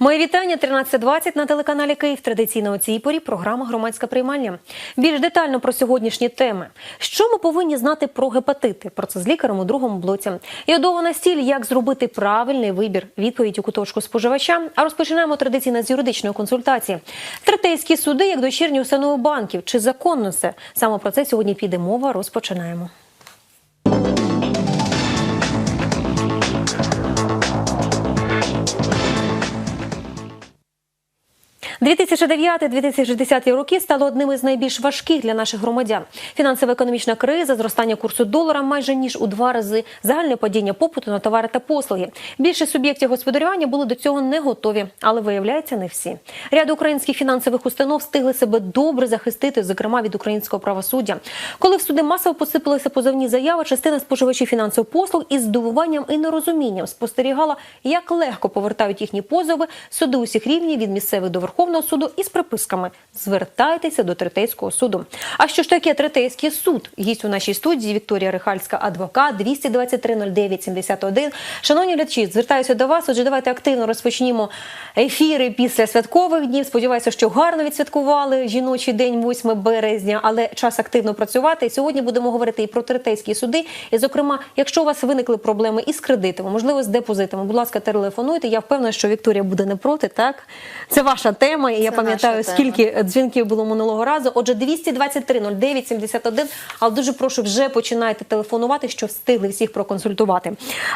Моє вітання 13.20 на телеканалі Київ. Традиційно у цій порі програма Громадська приймальня. Більш детально про сьогоднішні теми. Що ми повинні знати про гепатити? Про це з лікарем у другому блоці. Йодована стіль, як зробити правильний вибір. Відповідь у куточку споживача. А розпочинаємо традиційно з юридичної консультації. Третейські суди як дочірні установи банків. Чи законно це? Саме про це сьогодні піде мова. Розпочинаємо. 2009-2010 роки стали одними з найбільш важких для наших громадян. Фінансово-економічна криза, зростання курсу долара майже ніж у два рази, загальне падіння попиту на товари та послуги. Більшість суб'єктів господарювання були до цього не готові, але виявляється, не всі. Ряд українських фінансових установ встигли себе добре захистити, зокрема від українського правосуддя. Коли в суди масово посипалися позовні заяви, частина споживачів фінансових послуг із здивуванням і нерозумінням спостерігала, як легко повертають їхні позови суди усіх рівнів від місцевих до Верховного суду із приписками звертайтеся до третейського суду. А що ж таке третейський суд? Гість у нашій студії Вікторія Рихальська, адвокат 223 09 71. Шановні глядачі, звертаюся до вас. Отже, давайте активно розпочнімо ефіри після святкових днів. Сподіваюся, що гарно відсвяткували жіночий день 8 березня, але час активно працювати. Сьогодні будемо говорити і про третейські суди. І, зокрема, якщо у вас виникли проблеми із кредитами, можливо, з депозитами, будь ласка, телефонуйте. Я впевнена, що Вікторія буде не проти. Так це ваша тема. І я пам'ятаю, скільки дзвінків було минулого разу. Отже, 223 09 71. Але дуже прошу, вже починайте телефонувати, що встигли всіх проконсультувати.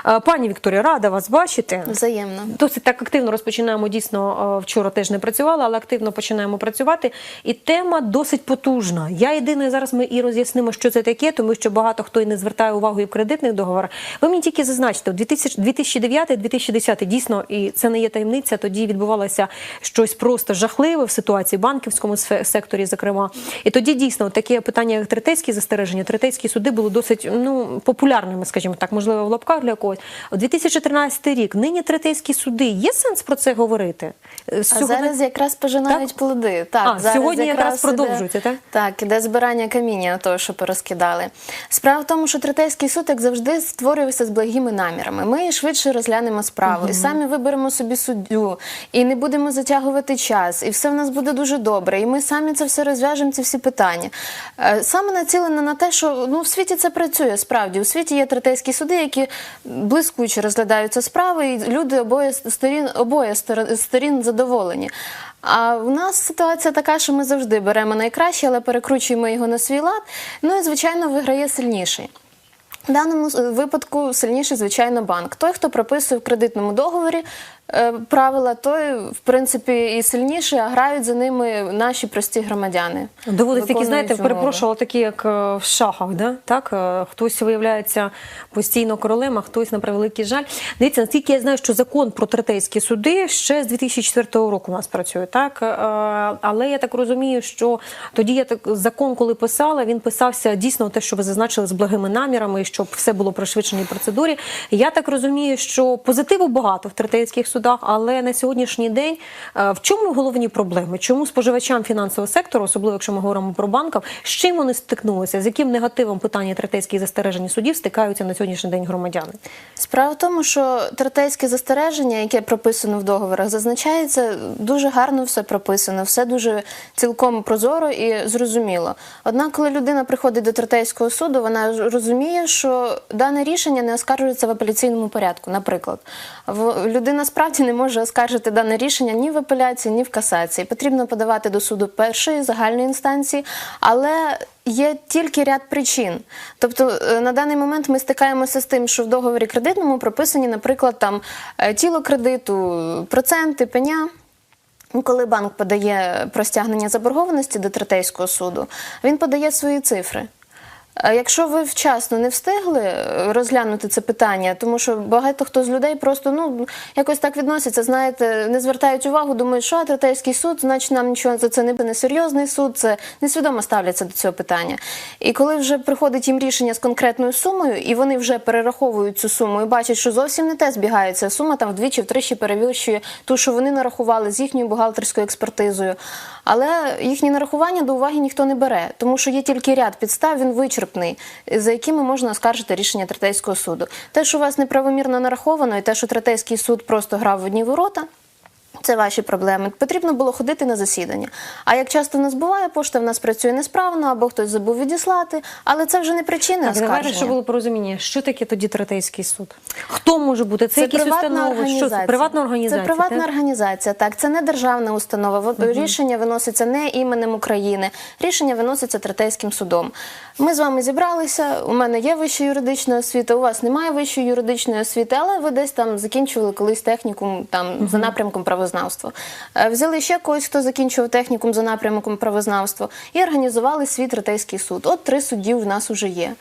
Е, Пані Вікторія, рада вас бачити. Взаємно. Досить так активно розпочинаємо. Дійсно, е, вчора теж не працювала, але активно починаємо працювати. І тема досить потужна. Я єдине зараз ми і роз'яснимо, що це таке, тому що багато хто і не звертає увагу і в кредитних договорах. Ви мені тільки зазначте, у 2009-2010 дійсно, і це не є таємниця. Тоді відбувалося щось просто жахливе в ситуації банківському сфе- секторі, зокрема. І тоді дійсно таке питання, як третейські застереження, третейські суди були досить ну популярними, скажімо так, можливо, в лапках для когось. У 2013 рік нині третейські суди. Є сенс про це говорити? Е, з А зараз якраз пожинають Так? плоди. Так, А, зараз сьогодні якраз іде- продовжується, так? Так, іде збирання каміння того, що порозкидали. Справа в тому, що третейський суд, як завжди, створювався з благими намірами. Ми швидше розглянемо справу, і самі виберемо собі суддю, і не будемо затягувати час, і все в нас буде дуже добре. І ми самі це все розв'яжемо, ці всі питання. Е, Саме націлено на те, що ну в світі це працює. Справді у світі є третейські суди, які блискуче розглядаються справи, і люди обоє сторін, обоє сторін задоволені. А в нас ситуація така, що ми завжди беремо найкраще, але перекручуємо його на свій лад. Ну і звичайно виграє сильніший. В даному е, випадку сильніший, звичайно, банк. Той, хто прописує в кредитному договорі правила, той, в принципі, і сильніший, а грають за ними наші прості громадяни. Доводиться такі, знаєте, перепрошувала такі, як е, в шахах, да? так? Е, Хтось виявляється постійно королем, а хтось на превеликий жаль. Дивіться, наскільки я знаю, що закон про третейські суди ще з 2004 року у нас працює, так? Е, Але я так розумію, що тоді я так закон, коли писала, він писався дійсно те, що ви зазначили з благими намірами, щоб все було пришвидшеній процедурі. Я так розумію, що позитиву багато в третейських судах, але на сьогоднішній день е, в чому головні проблеми? Чому споживачам фінансового сектору, особливо якщо ми говоримо про банків, з чим вони стикнулися? З яким негативом питання третейських застережень судів стикаються на сьогоднішній день громадяни? Справа в тому, що третейське застереження, яке прописано в договорах, зазначається дуже гарно все прописано, все дуже цілком прозоро і зрозуміло. Однак, коли людина приходить до третейського суду, вона розуміє, що дане рішення не оскаржується в апеляційному порядку. Наприклад, людина справді не може оскаржити дане рішення ні в апеляції, ні в касації. Потрібно подавати до суду першої загальної інстанції, але Є тільки ряд причин. Тобто е, на даний момент ми стикаємося з тим, що в договорі кредитному прописані, наприклад, там е, тіло кредиту, проценти, пеня. Коли банк подає про стягнення заборгованості до третейського суду, він подає свої цифри. Якщо ви вчасно не встигли е, розглянути це питання, тому що багато хто з людей просто ну якось так відносяться, знаєте, не звертають увагу, думають, що третейський суд, значить нам нічого за це не серйозний суд, це несвідомо ставляться до цього питання. І коли вже приходить їм рішення з конкретною сумою, і вони вже перераховують цю суму і бачать, що зовсім не те збігається сума, там вдвічі, втричі перевищує ту, що вони нарахували з їхньою бухгалтерською експертизою. Але їхні нарахування до уваги ніхто не бере, тому що є тільки ряд підстав, він вичерпний, за якими можна оскаржити рішення третейського суду. Те, що у вас неправомірно нараховано, і те, що третейський суд просто грав в одні ворота. Це ваші проблеми. Потрібно було ходити на засідання. А як часто в нас буває, пошта в нас працює несправно, або хтось забув відіслати, але це вже не причина Так, давайте, оскарження. щоб було порозуміння, що таке тоді третейський суд? Хто може бути? Це, якісь установи? Що це? Приватна організація? Це приватна так? організація, так. Це не державна установа. Во- Рішення виноситься не іменем України, рішення виноситься третейським судом. Ми з вами зібралися. У мене є вища юридична освіта, у вас немає вищої юридичної освіти, але ви десь там закінчували колись технікум там за напрямком правознавства. Е, Взяли ще когось, хто закінчував технікум за напрямком правознавства, і організували свій третейський суд. От три судді в нас уже є.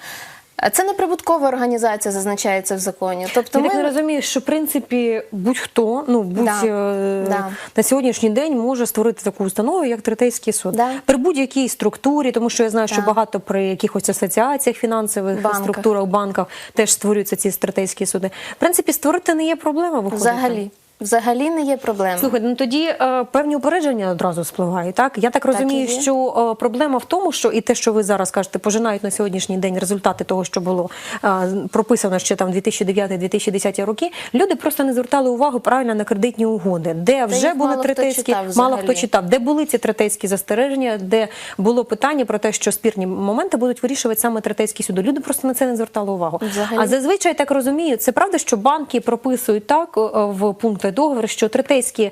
Е, Це не прибуткова організація, зазначається в законі. Тобто Я ми так не розумію, що в принципі будь-хто, ну будь Да, е, да. на сьогоднішній день може створити таку установу, як третейський суд Да. при будь-якій структурі, тому що я знаю, що багато при якихось асоціаціях фінансових Банках. структурах, банках теж створюються ці третейські суди. В принципі, створити не є проблема. Виходить. Взагалі, взагалі не є проблеми. Слухайте, ну тоді е, певні упередження одразу спливають. Так я так розумію, що е, проблема в тому, що і те, що ви зараз кажете, пожинають на сьогоднішній день результати того, що було е, прописано ще там 2009-2010 роки. Люди просто не звертали увагу правильно на кредитні угоди, де вже були третейські, мало хто читав, де були ці третейські застереження, де було питання про те, що спірні моменти будуть вирішувати саме третейські суди. Люди просто на це не звертали увагу. Взагалі. А зазвичай так розумію, це правда, що банки прописують так е, в пунктах договору, що третейські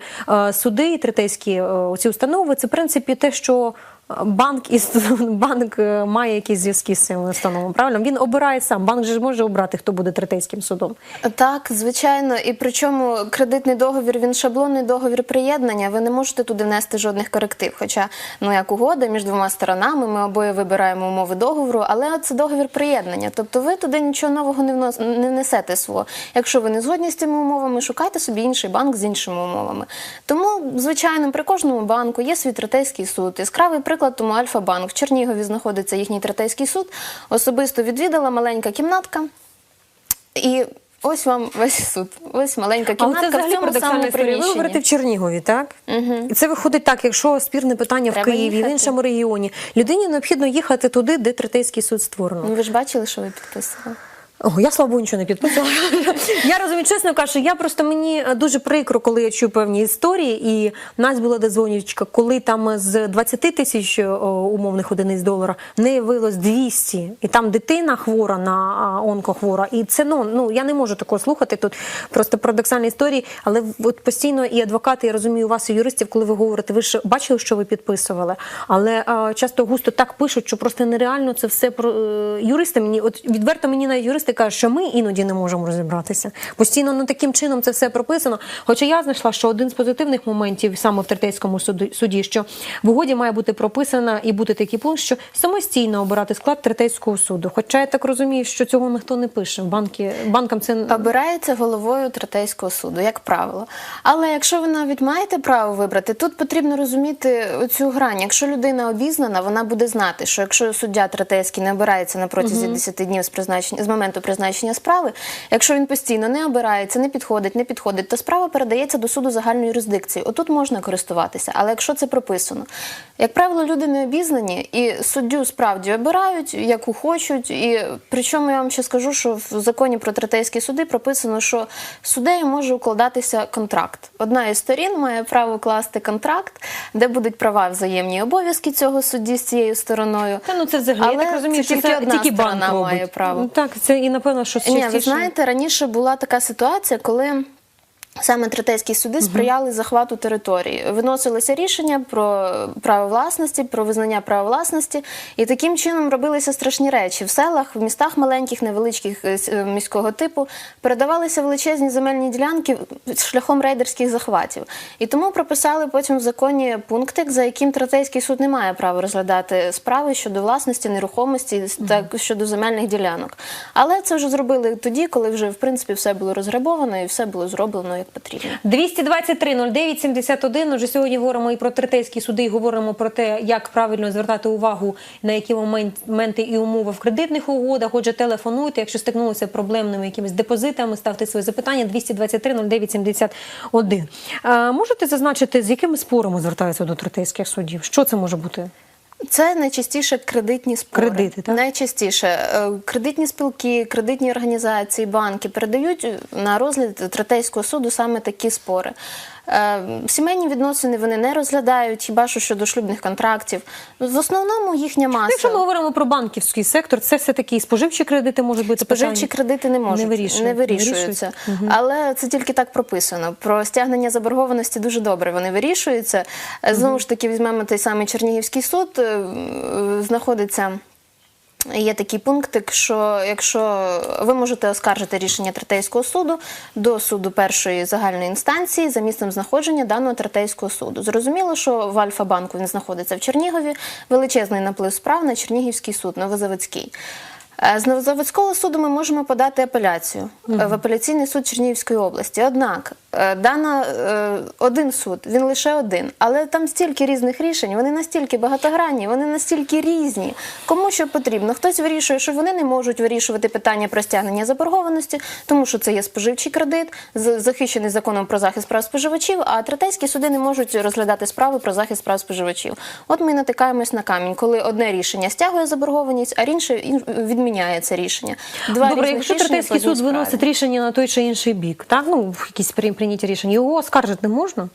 суди і третейські е, ці установи це в принципі те, що. Банк із банк е, має якісь зв'язки з цим установом. Правильно він обирає сам. Банк же може обрати, хто буде третейським судом. Так, звичайно, і причому кредитний договір він шаблонний договір приєднання. Ви не можете туди внести жодних коректив. Хоча, ну як угода між двома сторонами, ми обоє вибираємо умови договору, але це договір приєднання. Тобто ви туди нічого нового не внос не внесете свого. Якщо ви не згодні з цими умовами, шукайте собі інший банк з іншими умовами. Тому, звичайно, при кожному банку є свій третейський суд. Яскравий приклад тому Альфа-банк. В Чернігові знаходиться їхній третейський суд. Особисто відвідала маленька кімнатка. І ось вам весь суд. Ось маленька Але це кімнатка в цьому самому історія. Ви говорите в. Чернігові, так? Угу. І це виходить так, якщо спірне питання в Києві, в іншому регіоні, людині необхідно їхати туди, де третейський суд створено. Ну, ви ж бачили, що ви підписували? О, я слава Богу, нічого не підписала. я розумію, чесно кажучи, я просто мені е, дуже прикро, коли я чую певні історії, і в нас була дозвонючка, коли там з 20 тисяч умовних одиниць долара в неї виявилось 200, і там дитина хвора на онкохвора. І це ну, ну я не можу такого слухати. Тут просто парадоксальні історії, але от постійно і адвокати, я розумію вас, і юристів, коли ви говорите, ви ж бачили, що ви підписували, але а, часто густо так пишуть, що просто нереально це все про е, юристи мені, от відверто мені навіть юристи кажуть, що ми іноді не можемо розібратися. Постійно ну, таким чином це все прописано. Хоча я знайшла, що один з позитивних моментів саме в третейському суді, що в угоді має бути прописана і бути такий пункт, що самостійно обирати склад третейського суду. Хоча я так розумію, що цього ніхто не пише. Банки банкам це Обирається головою третейського суду, як правило. Але якщо ви навіть маєте право вибрати, тут потрібно розуміти цю грань. Якщо людина обізнана, вона буде знати, що якщо суддя третейський не обирається на протязі 10 днів з призначення з моменту призначення справи, якщо він постійно не обирається, не підходить, не підходить, то справа передається до суду загальної юрисдикції. Отут можна користуватися. Але якщо це прописано, як правило, люди не обізнані і суддю справді обирають, яку хочуть. І причому я вам ще скажу, що в законі про третейські суди прописано, що суддею може укладатися контракт. Одна із сторін має право укласти контракт, де будуть права взаємні обов'язки цього судді з цією стороною. Та ну це взагалі Але я так розумію, це що тільки це одна тільки банк сторона робить. має право. Ну, Так, це і напевно, що Ні, ви знаєте, раніше була така ситуація, коли. Саме третейські суди сприяли захвату території. Виносилися рішення про право власності, про визнання права власності, і таким чином робилися страшні речі в селах, в містах маленьких, невеличких е, е, міського типу. Передавалися величезні земельні ділянки шляхом рейдерських захватів. І тому прописали потім в законі пунктик, за яким третейський суд не має права розглядати справи щодо власності, нерухомості та щодо земельних ділянок. Але це вже зробили тоді, коли вже в принципі все було розграбовано і все було зроблено як потрібно. 223 09 71. Уже сьогодні говоримо і про третейські суди, і говоримо про те, як правильно звертати увагу на які моменти і умови в кредитних угодах. Отже, телефонуйте, якщо стикнулися проблемними якимись депозитами, ставте свої запитання 223 09 71. Е, можете зазначити, з якими спорами звертаються до третейських судів? Що це може бути? Це найчастіше кредитні спори. Кредити, так? Найчастіше Е, кредитні спілки, кредитні організації, банки передають на розгляд третейського суду саме такі спори. Е, Сімейні відносини вони не розглядають, хіба що щодо шлюбних контрактів. Ну, В основному їхня маса. Якщо ми говоримо про банківський сектор, це все таки споживчі кредити можуть бути Споживчі питання? кредити не можуть Не вирішують, не не вирішуються. вирішують. Але це тільки так прописано. Про стягнення заборгованості дуже добре вони вирішуються. Знову ж таки, візьмемо той самий Чернігівський суд, е, е, знаходиться. Є такий пунктик, що якщо ви можете оскаржити рішення третейського суду до суду першої загальної інстанції за місцем знаходження даного третейського суду. Зрозуміло, що в Альфа-банку він знаходиться в Чернігові, величезний наплив справ на Чернігівський суд, Новозаводський. Е, З Новозаводського суду ми можемо подати апеляцію е, в апеляційний суд Чернігівської області. Однак дана е, один суд, він лише один, але там стільки різних рішень, вони настільки багатогранні, вони настільки різні. Кому що потрібно? Хтось вирішує, що вони не можуть вирішувати питання про стягнення заборгованості, тому що це є споживчий кредит, захищений законом про захист прав споживачів. А третейські суди не можуть розглядати справи про захист прав споживачів. От ми натикаємось на камінь, коли одне рішення стягує заборгованість, а інше ін- відміняє це рішення. Два Добре, якщо третейський суд виносить рішення на той чи інший бік, так ну в якісь при- прийняті рішення, його оскаржити можна?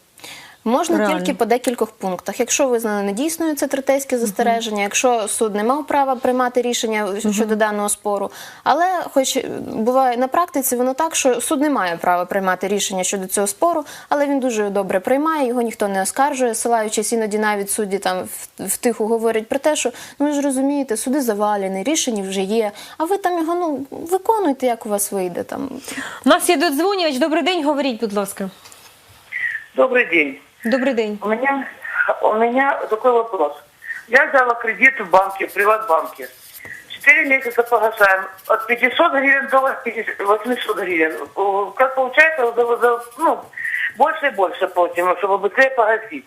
Можна Реально. тільки по декількох пунктах. Якщо визнано недійсною це третейське застереження, якщо суд не мав права приймати рішення щодо даного спору. Але, хоч буває на практиці, воно так, що суд не має права приймати рішення щодо цього спору, але він дуже добре приймає, його ніхто не оскаржує, силаючись іноді навіть судді там в- втиху говорять про те, що ну ви ж розумієте, суди завалені, рішення вже є. А ви там його ну виконуйте, як у вас вийде там. У нас є додзвонювач. Добрий день, говоріть, будь ласка. Добрый день. Добрий день. У меня, у меня такой вопрос. Я взяла кредит в банке, в приватбанке. Четыре месяца погашаем. От 500 гривен до 800 гривен. О, Как получается, за- за- ну, больше и больше платим, чтобы быстрее погасить.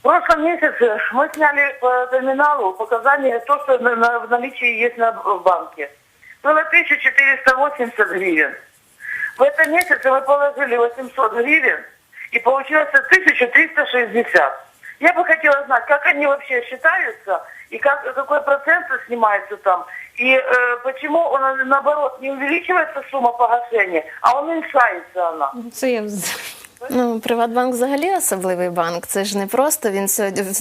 В прошлом месяце мы сняли по терминалу показания, то, что на- на- в наличии есть на в банке. Было 1480 гривен. В этом месяце мы положили 800 гривен, и получилось 1360. Я бы хотела знать, как они вообще считаются, и как, какой процент снимается там, и э, почему он, наоборот, не увеличивается сумма погашения, а уменьшается она. Це я Ну, Приватбанк взагалі особливий банк. Це ж не просто. Він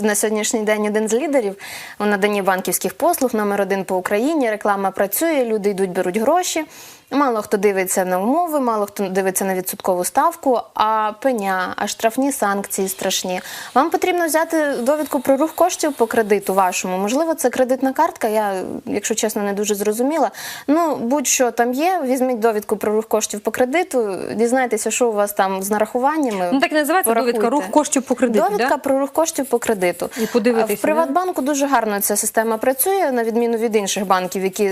на сьогоднішній день один з лідерів у наданні банківських послуг, номер один по Україні. Реклама працює, люди йдуть, беруть гроші. Мало хто дивиться на умови, мало хто дивиться на відсоткову ставку, а пеня, а штрафні санкції страшні. Вам потрібно взяти довідку про рух коштів по кредиту вашому. Можливо, це кредитна картка. Я, якщо чесно, не дуже зрозуміла. Ну, будь-що там є, візьміть довідку про рух коштів по кредиту, дізнайтеся, що у вас там з нарахуваннями. Ну так і називається довідка рух коштів по кредиту. Довідка Да? про рух коштів по кредиту. І подивитися, В Приватбанку дуже гарно ця система працює, на відміну від інших банків, які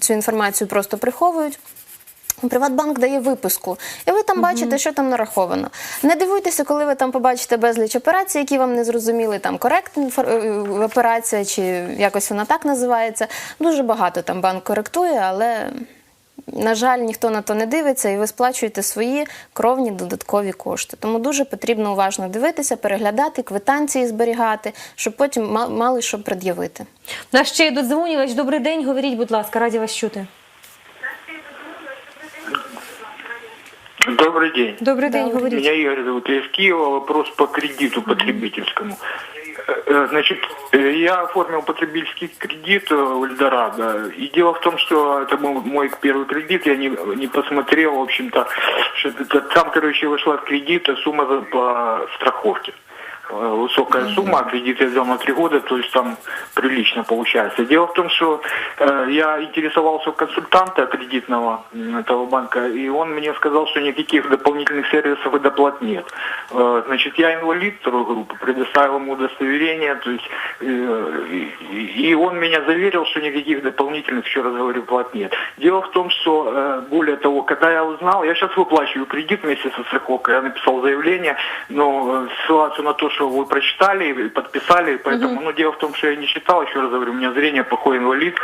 цю інформацію просто приховують. Приватбанк дає виписку, і ви там бачите, що там нараховано. Не дивуйтеся, коли ви там побачите безліч операцій, які вам не зрозуміли, там коректна інфор- е, операція, чи якось вона так називається. Дуже багато там банк коректує, але на жаль, ніхто на то не дивиться, і ви сплачуєте свої кровні додаткові кошти. Тому дуже потрібно уважно дивитися, переглядати, квитанції зберігати, щоб потім ма- мали що пред'явити. Нас ще є додзвонювач. Добрий день, говоріть, будь ласка, раді вас чути. Добрый день. Добрий день, говоріть. Меня Игорь зовут. Я из Киева. Вопрос по кредиту потребительскому. Э, э, Значит, э, я оформил потребительский кредит э, в Эльдорадо. И дело в том, что это был мой первый кредит. Я не, не посмотрел, в общем-то, что это- там, короче, вошла в кредит сумма за- по страховке. Э, Высокая сумма, а кредит я взял на три года, то есть там прилично получается. Дело в том, что э, я интересовался у консультанта кредитного этого банка, и он мне сказал, что никаких дополнительных сервисов и доплат нет. Э, значит, я инвалид второй группы, предоставил ему удостоверение, то есть, э, и, и он меня заверил, что никаких дополнительных, еще раз говорю, плат нет. Дело в том, что, э, более того, когда я узнал, я сейчас выплачиваю кредит вместе со страховкой, я написал заявление, но э, ссылаться на то, что что вы прочитали и подписали, поэтому, ну, дело в том, что я не читал, еще раз говорю, у меня зрение плохой инвалид,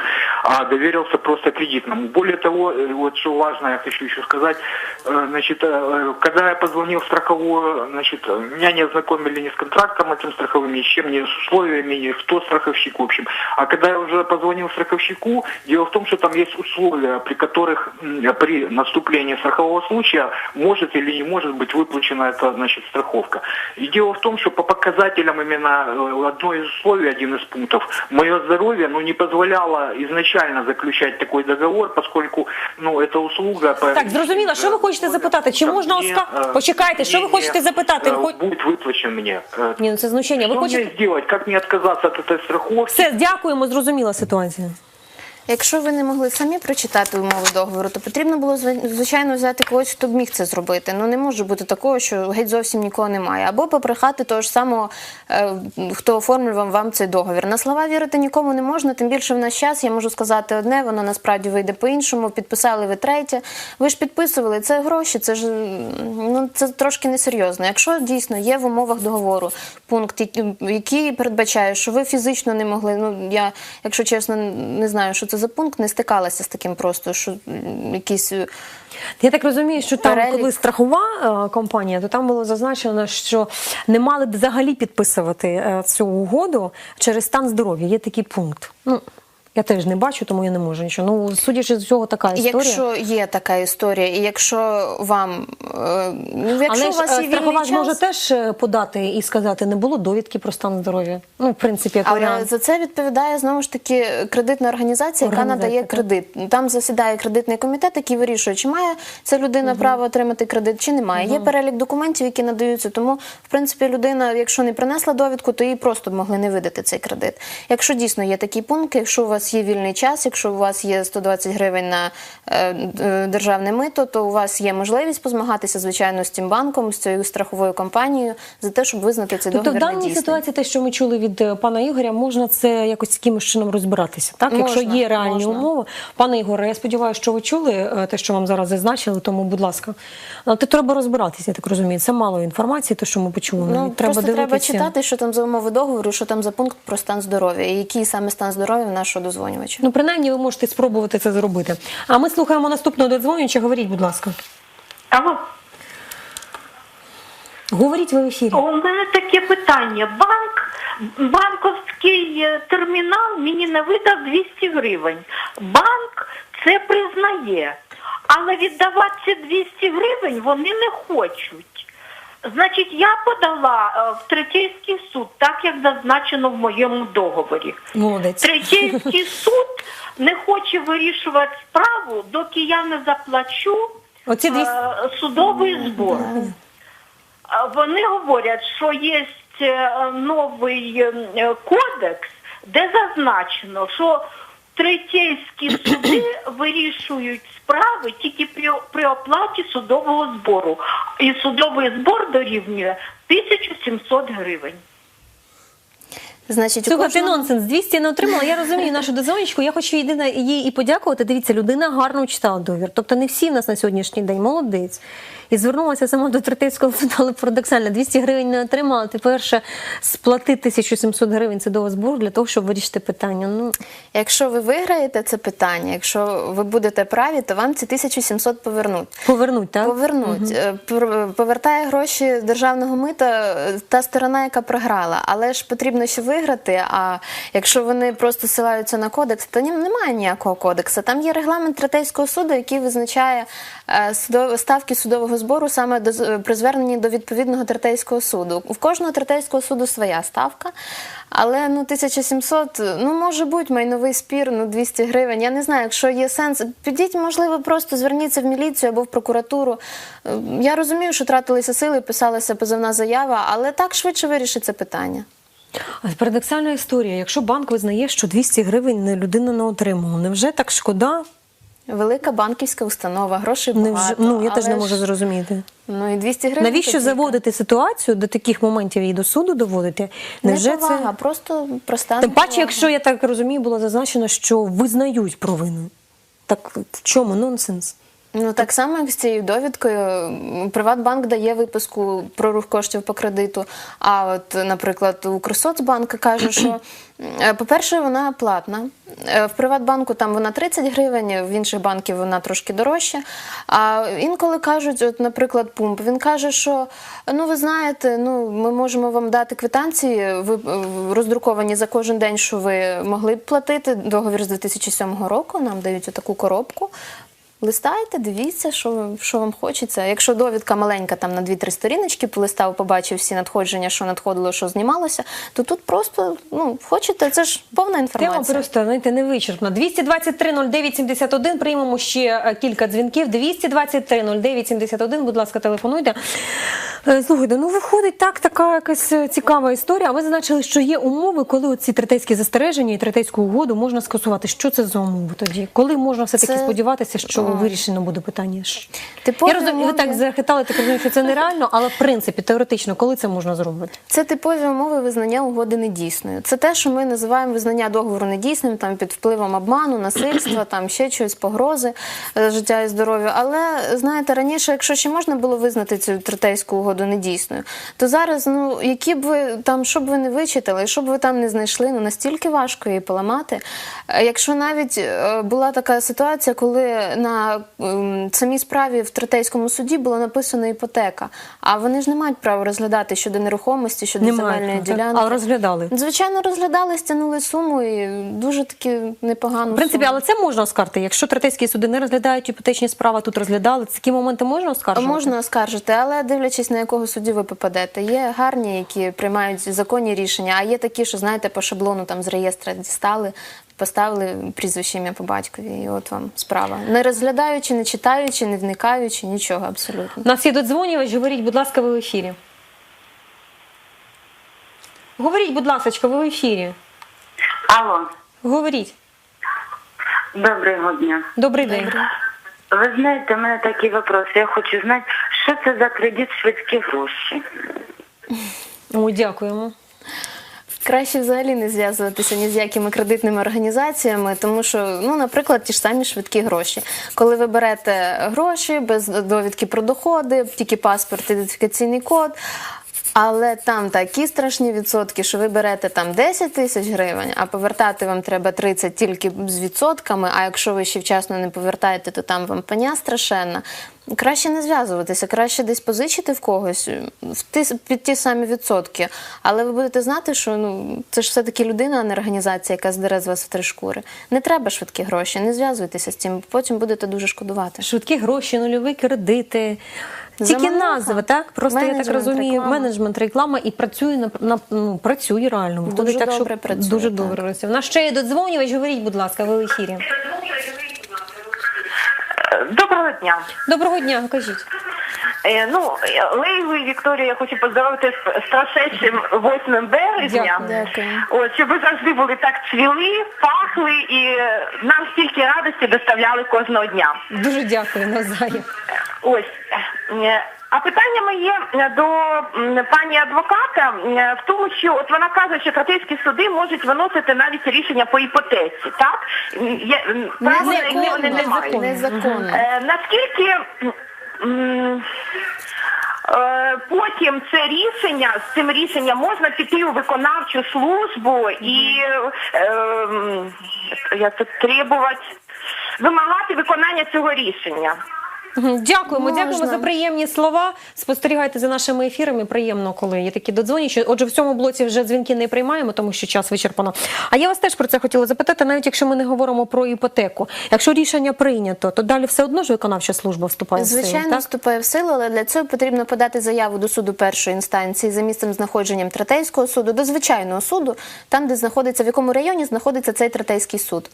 а доверился просто кредитному. Более того, э, вот что важно, я хочу еще сказать, э, значит, э, когда я позвонил в страховую, значит, меня не ознакомили ни с контрактом этим страховым, ни с чем, ни с условиями, ни кто страховщик, в общем. А когда я уже позвонил страховщику, дело в том, что там есть условия, при которых при наступлении страхового случая может или не может быть выплачена эта, значит, страховка. И дело в том, что по показателям именно э, одно из условий, один из пунктов, мое здоровье, ну, не позволяло изначально заключать такой договор, поскольку, ну, эта услуга... по- Так, зрозуміло. Що ви хочете запитати? Чи можна Мне, оска... э, Почекайте, що ви мне, хочете запитати? Ви э, хоч- Будет выплачен мне. Э, Ні, ну це знущення. Ви Что хочете... мне сделать? Как мне отказаться от этой страховки? Все, дякуємо, зрозуміла ситуація. Якщо ви не могли самі прочитати умови договору, то потрібно було звичайно взяти когось, хто б міг це зробити. Ну не може бути такого, що геть зовсім нікого немає. Або попрохати того ж самого, е, хто оформлював вам цей договір. На слова вірити нікому не можна, тим більше в наш час я можу сказати одне, воно насправді вийде по-іншому. Підписали ви третє. Ви ж підписували це гроші. Це ж ну це трошки несерйозно. Якщо дійсно є в умовах договору пункт, який- передбачає, що ви фізично не могли. Ну я, якщо чесно, не знаю, що це за пункт, не стикалася з таким просто, що якісь. е, Я так розумію, що там, Перелік. коли страхова е, компанія, то там було зазначено, що не мали б взагалі підписувати е, цю угоду через стан здоров'я. Є такий пункт. Ну я теж не бачу, тому я не можу нічого. Ну судячи з цього, така історія. Якщо є така історія, і якщо вам е, ну, якщо Але у вас е, є страхова ж може теж е, подати і сказати, не було довідки про стан здоров'я. Ну, в принципі, як Але варіант. за це відповідає знову ж таки кредитна організація, яка надає так. кредит. Там засідає кредитний комітет, який вирішує, чи має ця людина право отримати кредит, чи не має. Є перелік документів, які надаються. Тому, в принципі, людина, якщо не принесла довідку, то їй просто могли не видати цей кредит. Якщо дійсно є такий пункт, якщо у вас є вільний час, якщо у вас є 120 гривень на е, е, державне мито, то у вас є можливість позмагатися, звичайно, з тим банком, з цією страховою компанією за те, щоб визнати цей Тобто в договір даній ситуації, те, що ми чули від е, пана Ігоря, можна це якось якимось чином розбиратися. Так, якщо є реальні можна. умови, пане Ігоре, я сподіваюся, що ви чули те, що вам зараз зазначили, тому, будь ласка, але треба розбиратися, я так розумію. Це мало інформації, те, що ми почули. Ну, треба просто треба читати, що там за умови договору, що там за пункт про стан здоров'я, і який саме стан здоров'я в нашого дозвонювача. Ну, принаймні, ви можете спробувати це зробити. А ми слухаємо наступного додзвонювача. Говоріть, будь ласка. Алло, Говоріть ви в ефірі. у мене таке питання. Банк, банковський е, термінал мені не видав 200 гривень. Банк це признає, але віддавати ці 200 гривень вони не хочуть. Значить, я подала е, в третейський суд, так як зазначено в моєму договорі. Молодець. Третейський суд не хоче вирішувати справу, доки я не заплачу Оці 200 е, судовий збор. А Вони говорять, що є е, новий е, кодекс, де зазначено, що третейські суди вирішують справи тільки при, при оплаті судового збору. І судовий збор дорівнює 1700 гривень. Значить, Слухайте, кожного... нонсенс, 200 не отримала. Я розумію нашу дозвоничку. Я хочу єдине їй і подякувати. Дивіться, людина гарно читала довір. Тобто не всі в нас на сьогоднішній день молодець. І звернулася сама до третейського суду, але парадоксально 200 гривень не отримала. Тепер ще сплатити 1700 гривень судового збору для того, щоб вирішити питання. Ну Якщо ви виграєте це питання, якщо ви будете праві, то вам ці 1700 повернуть. повернуть, так? Повернуть. Пр- Повертає гроші державного мита е, та сторона, яка програла. Але ж потрібно ще виграти. А якщо вони просто силаються на кодекс, то немає ніякого кодексу. Там є регламент третейського суду, який визначає е, судов- ставки судового збору саме до при зверненні до відповідного третейського суду. У кожного третейського суду своя ставка. Але ну 1700, ну може бути майновий спір, ну 200 гривень. Я не знаю, якщо є сенс, підіть, можливо, просто зверніться в міліцію або в прокуратуру. Е, Я розумію, що тратилися сили, писалася позовна заява, але так швидше вирішиться питання. Парадоксальна історія. Якщо банк визнає, що 200 гривень людина не отримала, невже так шкода? Велика банківська установа, грошей Невже багато. ну я теж не можу зрозуміти. Ну і 200 гривень. Навіщо це заводити ситуацію до таких моментів і до суду доводити? Невже не повага, це просто проста тим паче, якщо я так розумію, було зазначено, що визнають провину. Так в чому нонсенс? Ну так само, як з цією довідкою, Приватбанк дає виписку про рух коштів по кредиту. А от, наприклад, Укрсоцбанк каже, що, по-перше, вона платна. Е, В Приватбанку там вона 30 гривень, в інших банків вона трошки дорожча. А інколи кажуть, от, наприклад, пумп, він каже, що ну ви знаєте, ну ми можемо вам дати квитанції, ви е, роздруковані за кожен день, що ви могли б платити. Договір з 2007 року. Нам дають таку коробку. Листайте, дивіться, що, що вам хочеться. Якщо довідка маленька, там на 2-3 сторіночки полистав, побачив всі надходження, що надходило, що знімалося, то тут просто ну, хочете, це ж повна інформація. Тема просто знаєте, невичерпна. 223 09 71, приймемо ще е, кілька дзвінків. 223 09 71, будь ласка, телефонуйте. Е, Слухайте, ну виходить так, така якась е, цікава історія. А ви зазначили, що є умови, коли ці третейські застереження і третейську угоду можна скасувати. Що це за умови тоді? Коли можна все-таки Це- сподіватися, що вирішено буде питання? Типові Я розумію, ви так захитали, так розумію, що це нереально, але в принципі, теоретично, коли це можна зробити? Це типові умови визнання угоди недійсною. Це те, що ми називаємо визнання договору недійсним, там під впливом обману, насильства, там ще чогось, погрози е, життя і здоров'я. Але знаєте, раніше, якщо ще можна було визнати цю третейську угоду недійсною, то зараз, ну які б ви там, що б ви не вичитали, що б ви там не знайшли, ну настільки важко її поламати. Е, Якщо навіть е, була така ситуація, коли на ем, самій справі в третейському суді було написано іпотека, а вони ж не мають права розглядати щодо нерухомості, щодо земельної так? ділянки. але розглядали. Звичайно, розглядали, стягнули суму і дуже таки непогано. В принципі, але це можна оскаржити. Якщо третейські суди не розглядають іпотечні справи, тут розглядали. Такі моменти можна оскаржувати? Можна оскаржити, але дивлячись на якого судді ви попадете. Є гарні, які приймають законні рішення, а є такі, що знаєте, по шаблону там з реєстра дістали, поставили прізвище ім'я по батькові, і от вам справа. Не розглядаючи, не читаючи, не вникаючи, нічого абсолютно. У нас є додзвонювач, говоріть, будь ласка, ви в ефірі. Говоріть, будь ласка, ви в ефірі. Алло, Говоріть. доброго дня. Добрий день. Ви знаєте, у мене такий вопрос. Я хочу знати, що це за кредит швидкі гроші. О, дякуємо. Краще взагалі не зв'язуватися ні з якими кредитними організаціями, тому що, ну, наприклад, ті ж самі швидкі гроші. Коли ви берете гроші без довідки про доходи, тільки паспорт, ідентифікаційний код. Але там такі страшні відсотки, що ви берете там 10 тисяч гривень, а повертати вам треба 30 тільки з відсотками. А якщо ви ще вчасно не повертаєте, то там вам пеня страшенна. Краще не зв'язуватися, краще десь позичити в когось в ті, під ті самі відсотки. Але ви будете знати, що ну це ж все-таки людина, а не організація, яка здере з вас в три шкури. Не треба швидкі гроші, не зв'язуйтеся з цим, потім будете дуже шкодувати. Швидкі гроші, нульові кредити. Тільки назви, так? Просто я так розумію, реклама. менеджмент, реклама і працює на, на ну, працює реально. Дуже так, добре що працює, дуже так. добре працює. У нас ще є додзвонювач, говоріть, будь ласка, ви в ефірі. Доброго дня. Доброго дня, кажіть. Е, ну, Лейлу і Вікторію я хочу поздоровити з, страшечим 8 березня. Дякую. От, щоб ви завжди були так цвіли, пахли і е, нам стільки радості доставляли кожного дня. Дуже дякую, Назарі. Ось. А питання моє е, до пані адвоката е, в тому, що от вона каже, що третейські суди можуть виносити навіть рішення по іпотеці, так? Права на яке вони не мають. Незаконно. Е, наскільки потім це рішення, з цим рішенням можна піти у виконавчу службу і е, як це, требувати, вимагати виконання цього рішення? Дякуємо, Можна. дякуємо за приємні слова. Спостерігайте за нашими ефірами. Приємно, коли є такі додзвонічі. Отже, в цьому блоці вже дзвінки не приймаємо, тому що час вичерпано. А я вас теж про це хотіла запитати, навіть якщо ми не говоримо про іпотеку. Якщо рішення прийнято, то далі все одно ж виконавча служба вступає в силу, Звичайно, так? вступає в силу, але для цього потрібно подати заяву до суду першої інстанції за місцем знаходженням третейського суду, до звичайного суду, там, де знаходиться, в якому районі знаходиться цей третейський суд.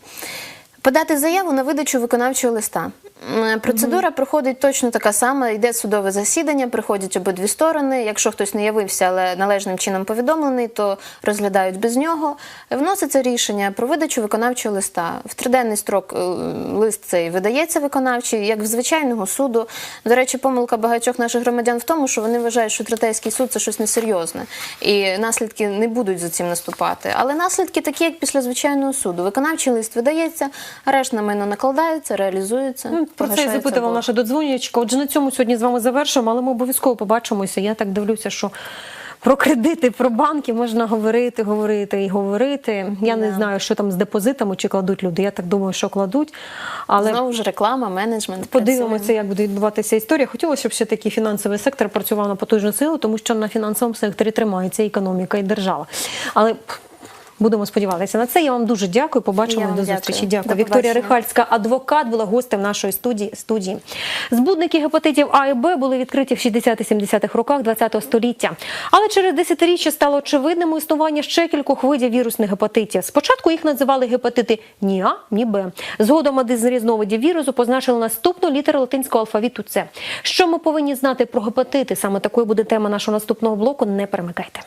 Подати заяву на видачу виконавчого листа. М, Процедура проходить точно така сама. Йде судове засідання, приходять обидві сторони. Якщо хтось не явився, але належним чином повідомлений, то розглядають без нього. Вноситься рішення про видачу виконавчого листа. В триденний строк е, лист цей видається виконавчий, як в звичайного суду. До речі, помилка багатьох наших громадян в тому, що вони вважають, що третейський суд це щось несерйозне, і наслідки не будуть за цим наступати. Але наслідки такі, як після звичайного суду. Виконавчий лист видається, арешт на майно накладається, реалізується. Про це погашається запитувала наша додзвонювачка. Отже, на цьому сьогодні з вами завершуємо, але ми обов'язково побачимося. Я так дивлюся, що. Про кредити, про банки можна говорити, говорити і говорити. Я не знаю, що там з депозитами чи кладуть люди. Я так думаю, що кладуть. Але Знову ж реклама, менеджмент. Подивимося, як буде відбуватися історія. Хотілося, щоб все таки фінансовий сектор працював на потужну силу, тому що на фінансовому секторі тримається і економіка і держава. Але будемо сподіватися на це. Я вам дуже дякую. Побачимо до зустрічі. Дякую. До Вікторія. Рихальська, адвокат, була гостем нашої студії. студії. Збудники гепатитів А і Б були відкриті в 60-70-х роках ХХ століття. Але через десятиріччя стало очевидним існування ще кількох видів вірусних гепатитів. Спочатку їх називали гепатити ні А, ні Б. Згодом один з різновидів вірусу позначили наступну літеру латинського алфавіту С. Що ми повинні знати про гепатити? Саме такою буде тема нашого наступного блоку. Не перемикайте.